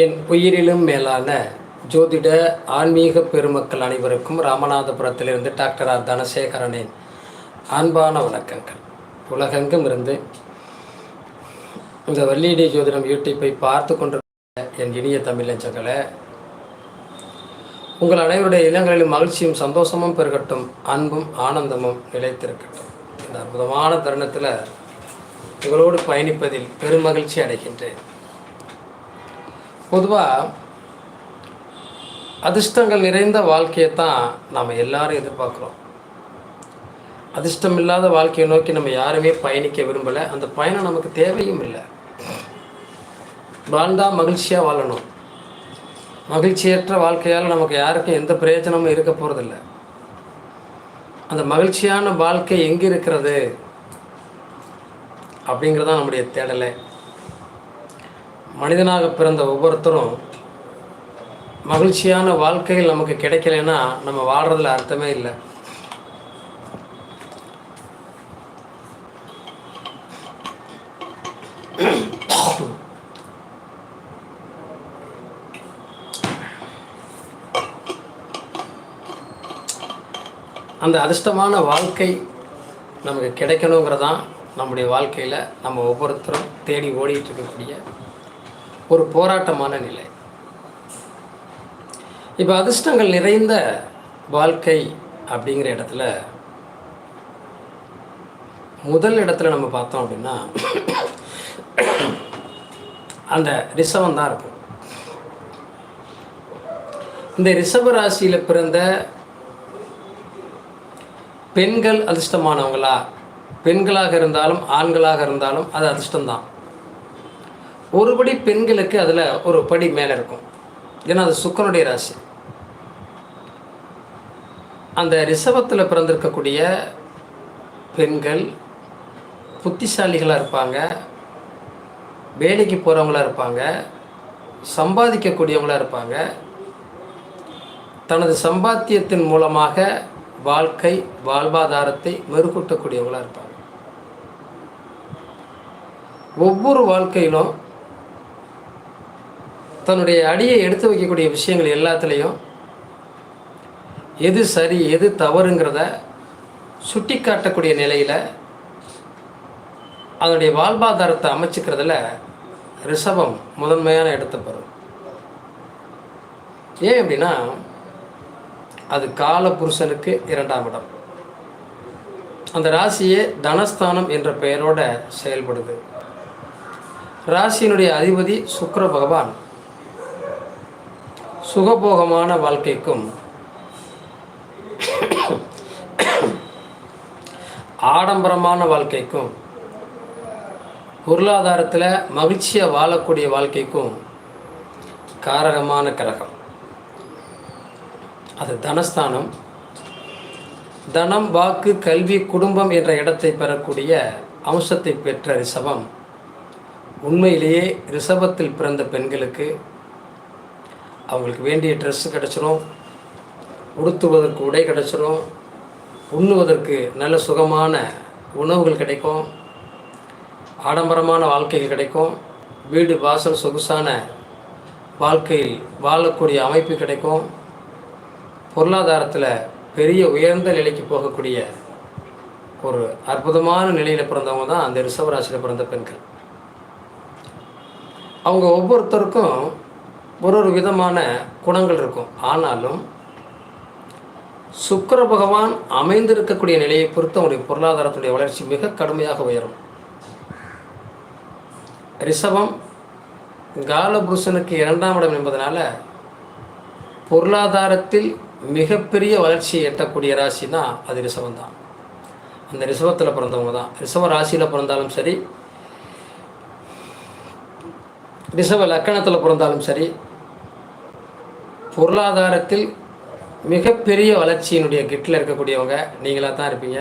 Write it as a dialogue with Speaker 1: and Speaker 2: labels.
Speaker 1: என் உயிரிலும் மேலான ஜோதிட ஆன்மீக பெருமக்கள் அனைவருக்கும் ராமநாதபுரத்திலிருந்து டாக்டர் ஆர் தனசேகரனின் அன்பான வணக்கங்கள். உலகெங்கும் இருந்து இந்த வள்ளியடி ஜோதிடம் யூடியூப்பை பார்த்து கொண்டிருக்கிற என் இனிய தமிழஞ்சங்களை உங்கள் அனைவருடைய இல்லங்களிலும் மகிழ்ச்சியும் சந்தோஷமும் பெருகட்டும் அன்பும் ஆனந்தமும் நிலைத்திருக்கட்டும். இந்த அற்புதமான தருணத்தில் உங்களோடு பயணிப்பதில் பெருமகிழ்ச்சி அடைகின்றேன். பொதுவாக அதிர்ஷ்டங்கள் நிறைந்த வாழ்க்கையை தான் நாம் எல்லாரும் எதிர்பார்க்குறோம். அதிர்ஷ்டம் இல்லாத வாழ்க்கையை நோக்கி நம்ம யாருமே பயணிக்க விரும்பலை. அந்த பயணம் நமக்கு தேவையும் இல்லை. வாழ்ந்தால் மகிழ்ச்சியாக வாழணும். மகிழ்ச்சியற்ற வாழ்க்கையால் நமக்கு யாருக்கும் எந்த பிரயோஜனமும் இருக்க போகிறதில்ல அந்த மகிழ்ச்சியான வாழ்க்கை எங்கே இருக்கிறது அப்படிங்கிறதான் நம்முடைய தேடலை. மனிதனாக பிறந்த ஒவ்வொருத்தரும் மகிழ்ச்சியான வாழ்க்கையில் நமக்கு கிடைக்கலைன்னா நம்ம வாழ்கிறதுல அர்த்தமே இல்லை. அந்த அதிர்ஷ்டமான வாழ்க்கை நமக்கு கிடைக்கணுங்கிறதான் நம்முடைய வாழ்க்கையில் நம்ம ஒவ்வொருத்தரும் தேடி ஓடிட்டு இருக்கக்கூடிய ஒரு போராட்டமான நிலை. இப்போ அதிர்ஷ்டங்கள் நிறைந்த வாழ்க்கை அப்படிங்கிற இடத்துல முதல் இடத்துல நம்ம பார்த்தோம் அப்படின்னா அந்த ரிசவம் தான் இருக்கும். இந்த ரிஷப ராசியில் பிறந்த பெண்கள் அதிர்ஷ்டமானவங்களா? பெண்களாக இருந்தாலும் ஆண்களாக இருந்தாலும் அது அதிர்ஷ்டம்தான். ஒருபடி பெண்களுக்கு அதில் ஒரு படி மேலே இருக்கும். ஏன்னா அது சுக்கனுடைய ராசி. அந்த ரிஷபத்தில் பிறந்திருக்கக்கூடிய பெண்கள் புத்திசாலிகளாக இருப்பாங்க. வேலைக்கு போகிறவங்களா இருப்பாங்க. சம்பாதிக்கக்கூடியவங்களாக இருப்பாங்க. தனது சம்பாத்தியத்தின் மூலமாக வாழ்க்கை வாழ்வாதாரத்தை மெருகூட்டக்கூடியவங்களாக இருப்பாங்க. ஒவ்வொரு வாழ்க்கையிலும் தன்னுடைய அடியை எடுத்து வைக்கக்கூடிய விஷயங்கள் எல்லாத்துலேயும் எது சரி எது தவறுங்கிறத சுட்டி காட்டக்கூடிய நிலையில் அதனுடைய வாழ்வாதாரத்தை அமைச்சுக்கிறதுல ரிஷபம் முதன்மையான இடத்தை பெறும் ஏன் அப்படின்னா அது கால புருஷனுக்கு இரண்டாம் இடம். அந்த ராசியே தனஸ்தானம் என்ற பெயரோட செயல்படுது. ராசியினுடைய அதிபதி சுக்கர பகவான். சுகபோகமான வாழ்க்கைக்கும் ஆடம்பரமான வாழ்க்கைக்கும் பொருளாதாரத்தில் மகிழ்ச்சியாக வாழக்கூடிய வாழ்க்கைக்கும் காரகமான கிரகம். அது தனஸ்தானம். தனம் வாக்கு கல்வி குடும்பம் என்ற இடத்தை பெறக்கூடிய அம்சத்தை பெற்ற ரிஷபம் உண்மையிலேயே ரிஷபத்தில் பிறந்த பெண்களுக்கு அவங்களுக்கு வேண்டிய ட்ரெஸ்ஸு கிடச்சிரும். உடுத்துவதற்கு உடை கிடச்சிரும். உண்ணுவதற்கு நல்ல சுகமான உணவுகள் கிடைக்கும். ஆடம்பரமான வாழ்க்கைகள் கிடைக்கும். வீடு வாசல் சொகுசான வாழ்க்கையில் வாழக்கூடிய அமைப்பு கிடைக்கும். பொருளாதாரத்தில் பெரிய உயர்ந்த நிலைக்கு போகக்கூடிய ஒரு அற்புதமான நிலையில் பிறந்தவங்க தான் அந்த ரிஷபராசியில் பிறந்த பெண்கள். அவங்க ஒவ்வொருத்தருக்கும் ஒரு ஒரு விதமான குணங்கள் இருக்கும். ஆனாலும் சுக்கர பகவான் அமைந்திருக்கக்கூடிய நிலையை பொறுத்து அவனுடைய பொருளாதாரத்துடைய வளர்ச்சி மிக கடுமையாக உயரும். ரிஷபம் காலபுருஷனுக்கு இரண்டாம் இடம் என்பதனால பொருளாதாரத்தில் மிகப்பெரிய வளர்ச்சியை எட்டக்கூடிய ராசினா அது ரிஷபம் தான். அந்த ரிஷபத்தில் பிறந்தவங்க தான். ரிஷப ராசியில் பிறந்தாலும் சரி ரிஷப லக்கணத்தில் பிறந்தாலும் சரி பொருளாதாரத்தில் மிகப்பெரிய வளர்ச்சியினுடைய கிட்டில் இருக்கக்கூடியவங்க நீங்களாக தான் இருப்பீங்க.